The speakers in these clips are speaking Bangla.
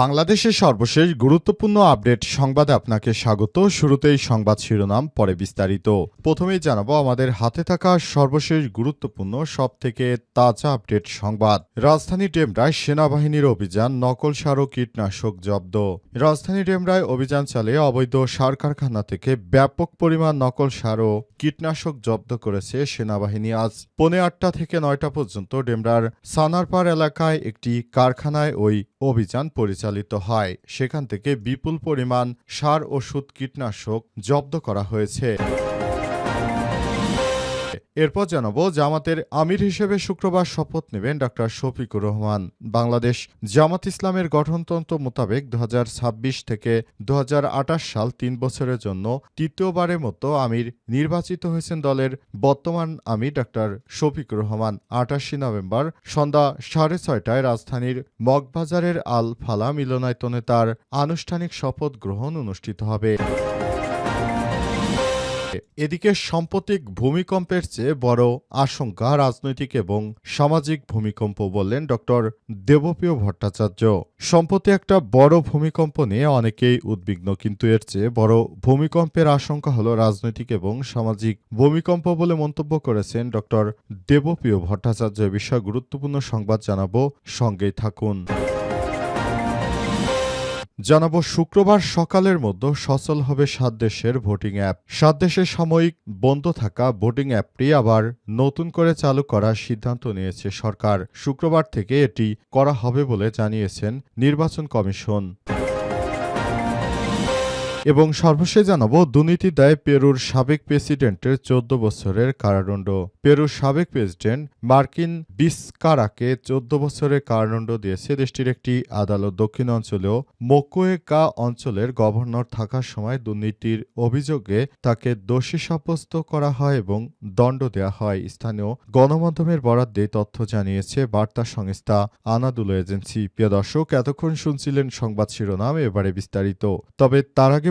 বাংলাদেশের সর্বশেষ গুরুত্বপূর্ণ আপডেট সংবাদে আপনাকে স্বাগত। শুরুতেই সংবাদ শিরোনাম, পরে বিস্তারিত। প্রথমেই জানাব, আমাদের হাতে থাকা সর্বশেষ গুরুত্বপূর্ণ সব থেকে তাজা আপডেট সংবাদ। রাজধানী ডেমরায় সেনাবাহিনীর অভিযান নকল সার ও কীটনাশক জব্দ। রাজধানী ডেমরায় অভিযান চালিয়ে অবৈধ সার কারখানা থেকে ব্যাপক পরিমাণ নকল সার ও কীটনাশক জব্দ করেছে সেনাবাহিনী। আজ পৌনে আটটা থেকে নয়টা পর্যন্ত ডেমরার সানারপাড় এলাকায় একটি কারখানায় ওই অভিযান পরিচালিত হয়। সেখান থেকে বিপুল পরিমাণ সার ওষুধ কীটনাশক জব্দ করা হয়েছে। এরপর জানাব, জামাতের আমির হিসেবে শুক্রবার শপথ নেবেন ডক্টর শফিকুর রহমান। বাংলাদেশ জামাত ইসলামের গঠনতন্ত্র মোতাবেক দুহাজার ছাব্বিশ থেকে দুহাজার আটাশ সাল তিন বছরের জন্য তৃতীয়বারের মতো আমির নির্বাচিত হয়েছেন দলের বর্তমান আমির ডক্টর শফিকুর রহমান। আটাশি নভেম্বর সন্ধ্যা সাড়ে ছয়টায় রাজধানীর মগবাজারের আল ফালা মিলনায়তনে তার আনুষ্ঠানিক শপথ গ্রহণ অনুষ্ঠিত হবে। এদিকে সাম্প্রতিক ভূমিকম্পের চেয়ে বড় আশঙ্কা রাজনৈতিক এবং সামাজিক ভূমিকম্প বললেন ডক্টর দেবপ্রিয় ভট্টাচার্য। সম্প্রতি একটা বড় ভূমিকম্প নিয়ে অনেকেই উদ্বিগ্ন, কিন্তু এর চেয়ে বড় ভূমিকম্পের আশঙ্কা হল রাজনৈতিক এবং সামাজিক ভূমিকম্প বলে মন্তব্য করেছেন ডক্টর দেবপ্রিয় ভট্টাচার্য। বিষয়ে গুরুত্বপূর্ণ সংবাদ জানাব। সঙ্গেই থাকুন। জানাব শুক্রবার সকালের মধ্যে সচল হবে সাত দেশের ভোটিং অ্যাপ। সাত দেশের সাময়িক বন্ধ থাকা ভোটিং অ্যাপটি আবার নতুন করে চালু করার সিদ্ধান্ত নিয়েছে সরকার। শুক্রবার থেকে এটি করা হবে বলে জানিয়েছেন নির্বাচন কমিশন। এবং সর্বশেষ জানাব দুর্নীতি দায়ে পেরুর সাবেক প্রেসিডেন্টের চোদ্দ বছরের কারাদণ্ড। পেরুর সাবেক প্রেসিডেন্ট মার্কিন বিসকারাকে চোদ্দ বছরের কারাদণ্ড দিয়েছে দেশটির একটি আদালত দক্ষিণ অঞ্চলেও। মোকোয়েকা অঞ্চলের গভর্নর থাকার সময় দুর্নীতির অভিযোগে তাকে দোষী সাব্যস্ত করা হয় এবং দণ্ড দেওয়া হয়। স্থানীয় গণমাধ্যমের বরাদ দিয়ে তথ্য জানিয়েছে বার্তা সংস্থা আনাদুলো এজেন্সি। প্রিয় দর্শক, এতক্ষণ শুনছিলেন সংবাদ শিরোনাম, এবারে বিস্তারিত। তবে তার আগে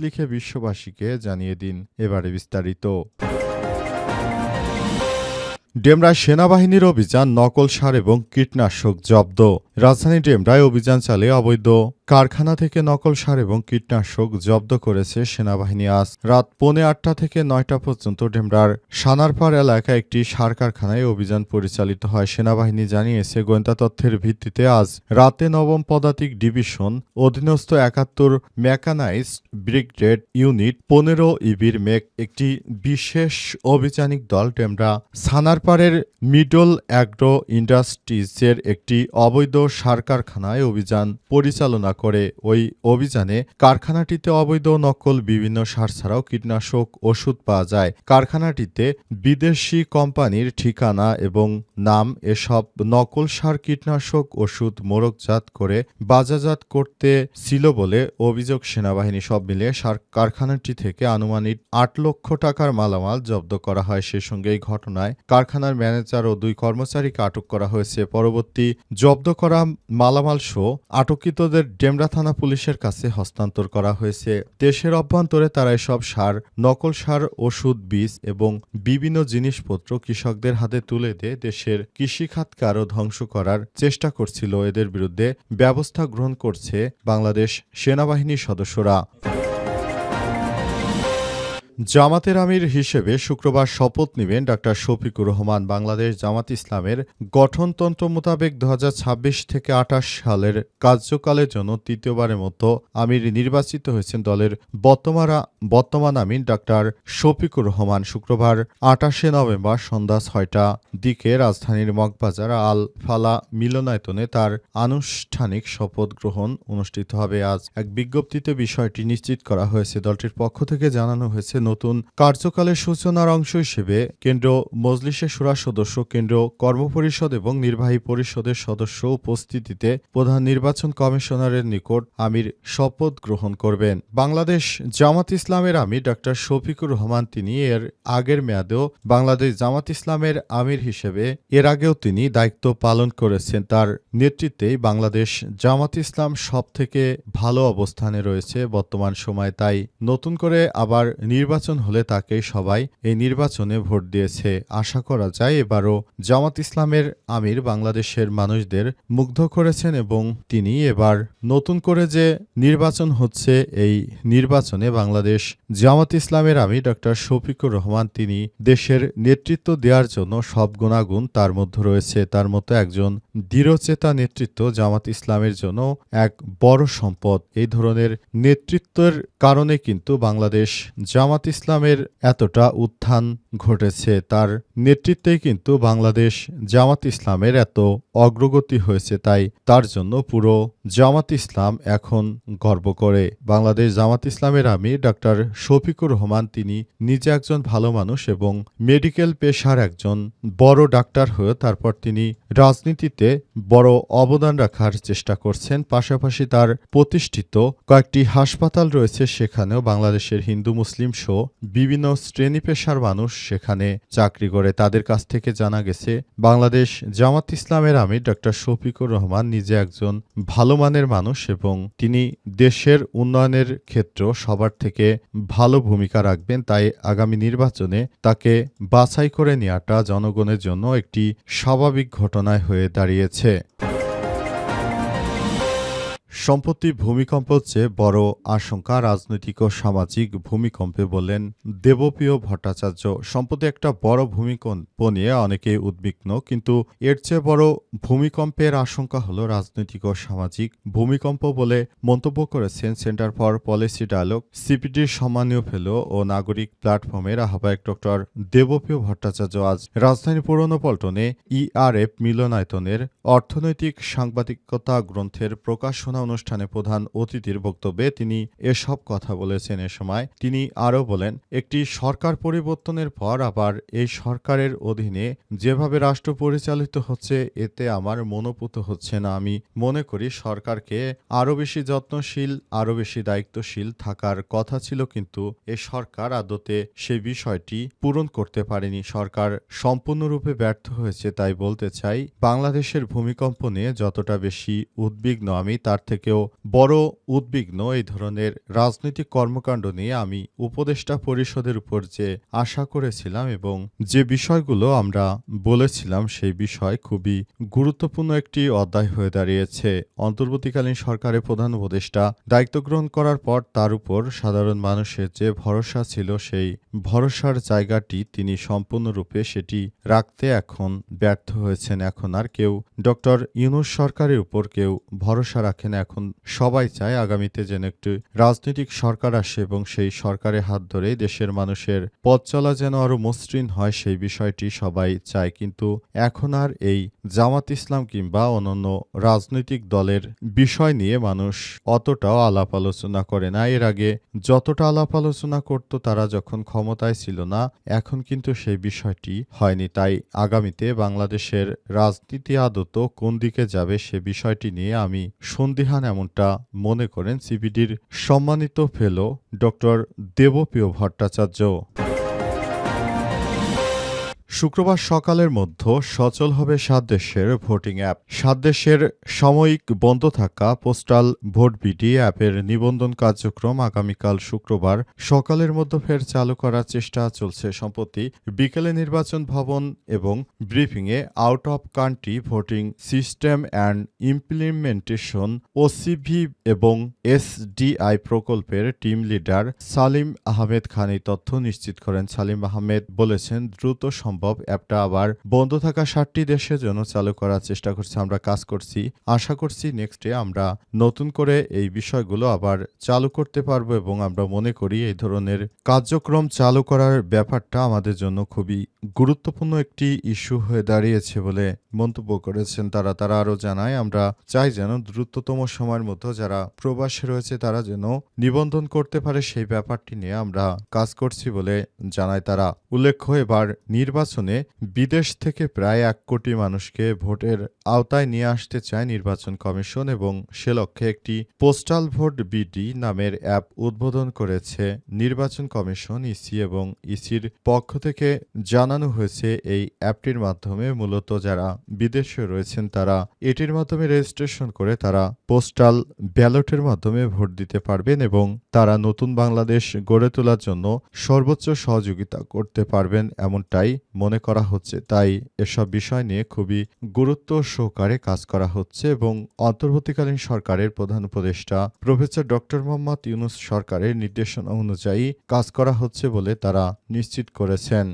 লিখে বিশ্ববাসীকে জানিয়ে দিন এবারে বিস্তারিত। ডেমরায় সেনাবাহিনীর অভিযান নকল সার এবং কীটনাশক জব্দ। রাজধানী ডেমরায় অভিযান চালে অবৈধ। কারখানা থেকে নকল সার এবং কীটনাশক জব্দ করেছে সেনাবাহিনী আজ রাত পৌনে আটটা থেকে নয়টা পর্যন্ত ডেমরার সানারপাড় এলাকায় একটি সার কারখানায় অভিযান পরিচালিত হয়। সেনাবাহিনী জানিয়েছে, গোয়েন্দা তথ্যের ভিত্তিতে আজ রাতে নবম পদাতিক ডিভিশন অধীনস্থ একাত্তর মেকানাইজড ব্রিগেড ইউনিট পনেরো ইবির মেক একটি বিশেষ অভিযানিক দল ডেমরা সানারপাড়ের মিডল অ্যাগ্রো ইন্ডাস্ট্রিজের একটি অবৈধ সার কারখানায় অভিযান পরিচালনা করে ওই অভিযানে কারখানাটিতে অবৈধ নকল বিভিন্ন সার ছাড়াও কীটনাশক ওষুধ পাওয়া যায়। কারখানাটিতে বিদেশি কোম্পানির ঠিকানা এবং নাম এসব নকল সার, কীটনাশক ওষুধ মোড়কজাত করে বাজারজাত করতে ছিল বলে অভিযোগ সেনাবাহিনী সব মিলিয়ে সার কারখানাটি থেকে আনুমানিক আট লক্ষ টাকার মালামাল জব্দ করা হয়। সে সঙ্গে এই ঘটনায় কারখানার ম্যানেজার ও দুই কর্মচারীকে আটক করা হয়েছে। পরবর্তী জব্দ করা মালামাল সহ আটককৃতদের ডেমরা থানা পুলিশের কাছে হস্তান্তর করা হয়েছে। দেশের অভ্যন্তরে তারা এসব সার, নকল সার, ওষুধ, বীজ এবং বিভিন্ন জিনিসপত্র কৃষকদের হাতে তুলে দিয়ে দেশের কৃষিখাতকে আরও ধ্বংস করার চেষ্টা করছিল। এদের বিরুদ্ধে ব্যবস্থা গ্রহণ করছে বাংলাদেশ সেনাবাহিনীর সদস্যরা। জামাতের আমির হিসেবে শুক্রবার শপথ নেবেন ডক্টর শফিকুর রহমান। বাংলাদেশ জামাত ইসলামের গঠনতন্ত্র মোতাবেক দু হাজার ছাব্বিশ থেকে আঠাশ সালের কার্যকালের জন্য তৃতীয়বারের মতো আমির নির্বাচিত হয়েছেন দলের বর্তমান বর্তমান আমির ডক্টর শফিকুর রহমান। শুক্রবার আঠাশে নভেম্বর সন্ধ্যা ছয়টা দিকে রাজধানীর মগবাজার আল ফালা মিলনায়তনে তার আনুষ্ঠানিক শপথ গ্রহণ অনুষ্ঠিত হবে। আজ এক বিজ্ঞপ্তিতে বিষয়টি নিশ্চিত করা হয়েছে। দলটির পক্ষ থেকে জানানো হয়েছে নতুন কার্যকালের সূচনার অংশ হিসেবে কেন্দ্র মজলিসের সুরা সদস্য কেন্দ্র কর্মপরিষদ এবং নির্বাহী পরিষদের সদস্য উপস্থিতিতে প্রধান নির্বাচন কমিশনারের নিকট আমির শপথ গ্রহণ করবেন। বাংলাদেশ জামাত ইসলামের আমির ডক্টর শফিকুর রহমান তিনি এর আগের মেয়াদেও বাংলাদেশ জামাত ইসলামের আমির হিসেবে এর আগেও তিনি দায়িত্ব পালন করেছেন। তার নেতৃত্বেই বাংলাদেশ জামাত ইসলাম সব থেকে ভালো অবস্থানে রয়েছে। বর্তমান সময় তাই নতুন করে আবার নির্বাচন হলে তাকে সবাই এই নির্বাচনে ভোট দিয়েছে। আশা করা যায় এবারও জামাত ইসলামের আমির বাংলাদেশের মানুষদের মুগ্ধ করেছেন এবং তিনি এবার নতুন করে যে নির্বাচন হচ্ছে, এই নির্বাচনে বাংলাদেশ জামাত ইসলামের আমির ডক্টর শফিকুর রহমান তিনি দেশের নেতৃত্ব দেওয়ার জন্য সব গুণাগুণ তার মধ্যে রয়েছে। তার মতো একজন দৃঢ়চেতা নেতৃত্ব জামাত ইসলামের জন্য এক বড় সম্পদ। এই ধরনের নেতৃত্বের কারণে কিন্তু বাংলাদেশ জামাত ইসলামের এতটা উত্থান ঘটেছে, তার নেতৃত্বেই কিন্তু বাংলাদেশ জামাত ইসলামের এত অগ্রগতি হয়েছে, তাই তার জন্য পুরো জামাত ইসলাম এখন গর্ব করে। বাংলাদেশ জামাত ইসলামের আমি ডক্টর শফিকুর রহমান তিনি নিজে একজন ভালো মানুষ এবং মেডিকেল পেশার একজন বড় ডাক্তার হয়ে তারপর তিনি রাজনীতিতে বড় অবদান রাখার চেষ্টা করছেন। পাশাপাশি তার প্রতিষ্ঠিত কয়েকটি হাসপাতাল রয়েছে, সেখানেও বাংলাদেশের হিন্দু, মুসলিম বিভিন্ন শ্রেণি পেশার মানুষ সেখানে চাকরি করে। তাদের কাছ থেকে জানা গেছে, বাংলাদেশ জামাত ইসলামের আমির ডক্টর শফিকুর রহমান নিজে একজন ভালো মানের মানুষ এবং তিনি দেশের উন্নয়নের ক্ষেত্র সবার থেকে ভালো ভূমিকা রাখবেন। তাই আগামী নির্বাচনে তাকে বাছাই করে নেওয়াটা জনগণের জন্য একটি স্বাভাবিক ঘটনায় হয়ে দাঁড়িয়েছে। সম্প্রতি ভূমিকম্প চেয়ে বড় আশঙ্কা রাজনৈতিক ও সামাজিক ভূমিকম্পে বললেন দেবপ্রিয় ভট্টাচার্য। সম্প্রতি একটা বড় ভূমিকম্প নিয়ে অনেকে উদ্বিগ্ন, কিন্তু এর চেয়ে বড় ভূমিকম্পের আশঙ্কা হলো রাজনৈতিক ও সামাজিক ভূমিকম্প বলে মন্তব্য করেছেন সেন্টার ফর পলিসি ডায়ালগ সিপিডির সম্মানীয় ফেলো ও নাগরিক প্ল্যাটফর্মের আহ্বায়ক ডক্টর দেবপ্রিয় ভট্টাচার্য। আজ রাজধানী পুরনো পল্টনে ইআরএফ মিলনায়তনের অর্থনৈতিক সাংবাদিকতা গ্রন্থের প্রকাশনা অনুষ্ঠানে প্রধান অতিথির বক্তব্যে তিনি এসব কথা বলেছেন। এ সময় তিনি আরও বলেন, একটি সরকার পরিবর্তনের পর আবার এই সরকারের অধীনে যেভাবে রাষ্ট্র পরিচালিত হচ্ছে, এতে আমার মনোপুত হচ্ছে না। আমি মনে করি সরকারকে আরও বেশি যত্নশীল, আরও বেশি দায়িত্বশীল থাকার কথা ছিল, কিন্তু এ সরকার আদতে সে বিষয়টি পূরণ করতে পারেনি। সরকার সম্পূর্ণরূপে ব্যর্থ হয়েছে, তাই বলতে চাই, বাংলাদেশের ভূমিকম্প নিয়ে যতটা বেশি উদ্বিগ্ন আমি, তার থেকেও বড় উদ্বিগ্ন এই ধরনের রাজনৈতিক কর্মকাণ্ড নিয়ে আমি উপদেষ্টা পরিষদের উপর যে আশা করেছিলাম এবং যে বিষয়গুলো আমরা বলেছিলাম সেই বিষয় খুবই গুরুত্বপূর্ণ একটি অধ্যায় হয়ে দাঁড়িয়েছে। অন্তর্বর্তীকালীন সরকারের প্রধান উপদেষ্টা দায়িত্ব গ্রহণ করার পর তার উপর সাধারণ মানুষের যে ভরসা ছিল সেই ভরসার জায়গাটি তিনি সম্পূর্ণরূপে সেটি রাখতে এখন ব্যর্থ হয়েছেন। এখন আর কেউ ডক্টর ইউনুস সরকারের উপর কেউ ভরসা রাখেন এখন সবাই চায় আগামীতে যেন একটি রাজনৈতিক সরকার আসে এবং সেই সরকারের হাত ধরে দেশের মানুষের পথ চলা যেন আরও মসৃণ হয়, সেই বিষয়টি সবাই চায়। কিন্তু এখন আর এই জামাত ইসলাম কিংবা অন্যান্য রাজনৈতিক দলের বিষয় নিয়ে মানুষ অতটাও আলাপ আলোচনা করে না। এর আগে যতটা আলাপ আলোচনা করত তারা যখন ক্ষমতায় ছিল না, এখন কিন্তু সেই বিষয়টি হয়নি। তাই আগামীতে বাংলাদেশের রাজনীতি আদত কোন দিকে যাবে সে বিষয়টি নিয়ে আমি সন্দিহান এমনটা মনে করেন সিবিডির সম্মানিত ফেলো ডক্টর দেবপ্রিয় ভট্টাচার্য। শুক্রবার সকালের মধ্যে সচল হবে সাত দেশের ভোটিং অ্যাপ। সাত দেশের সাময়িক বন্ধ থাকা পোস্টাল ভোট বিডি অ্যাপের নিবন্ধন কার্যক্রম আগামীকাল শুক্রবার সকালের মধ্যে ফের চালু করার চেষ্টা চলছে সম্প্রতি বিকেলে নির্বাচন ভবন এবং ব্রিফিংয়ে out of country voting system and implementation OCV এবং এসডিআই প্রকল্পের টিম লিডার সালিম আহমেদ খান এই তথ্য নিশ্চিত করেন। সালিম আহমেদ বলেছেন, দ্রুত সম্ভব সম্ভব। অ্যাপটা আবার বন্ধ থাকা ষাটটি দেশের জন্য চালু করার চেষ্টা করছি। আমরা কাজ করছি, আশা করছি নেক্সটে আমরা নতুন করে এই বিষয়গুলো আবার চালু করতে পারব এবং আমরা মনে করি এই ধরনের কার্যক্রম চালু করার ব্যাপারটা আমাদের জন্য খুবই গুরুত্বপূর্ণ একটি ইস্যু হয়ে দাঁড়িয়েছে বলে মন্তব্য করেছেন তারা। তারা আরও জানায়, আমরা চাই যেন দ্রুততম সময়ের মধ্যে যারা প্রবাসে রয়েছে তারা যেন নিবন্ধন করতে পারে সেই ব্যাপারটি নিয়ে আমরা কাজ করছি বলে জানায় তারা। উল্লেখ্য, এবার নির্বাচনে বিদেশ থেকে প্রায় এক কোটি মানুষকে ভোটের আওতায় নিয়ে আসতে চায় নির্বাচন কমিশন এবং সে লক্ষ্যে একটি পোস্টাল ভোট বিডি নামের অ্যাপ উদ্বোধন করেছে নির্বাচন কমিশন ইসি এবং ইসির পক্ষ থেকে জানানো হয়েছে এই অ্যাপটির মাধ্যমে মূলত যারা বিদেশে রয়েছেন তারা এটির মাধ্যমে রেজিস্ট্রেশন করে তারা পোস্টাল ব্যালটের মাধ্যমে ভোট দিতে পারবেন এবং তারা নতুন বাংলাদেশ গড়ে তোলার জন্য সর্বোচ্চ সহযোগিতা করতে পারবেন এমনটাই মনে করা হচ্ছে। তাই এসব বিষয় নিয়ে খুবই গুরুত্ব সহকারে কাজ করা হচ্ছে এবং অন্তর্বর্তীকালীন সরকারের প্রধান উপদেষ্টা প্রফেসর ডক্টর মোহাম্মদ ইউনুস সরকারের নির্দেশনা অনুযায়ী কাজ করা হচ্ছে বলে তারা নিশ্চিত করেছেন।